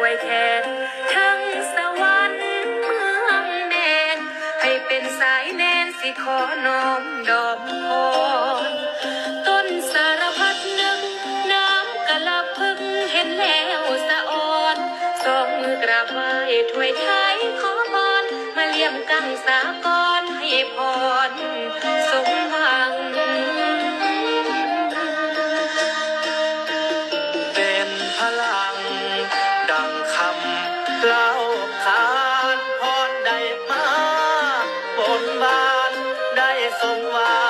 ไว้แค่ทั้งสวรรค์เมืองแดนให้เป็นสายแนนสิขอน้อมดอมพรต้นสารพัดนึกน้ำกะละพึ่งเห็นแล้วสะอ่อนสองมือกราบไหว้ถวยไทยขอพรมาเลี่ยมกังสากรให้พรสมพ เล่าขานพรได้มาบนบานได้สมหวัง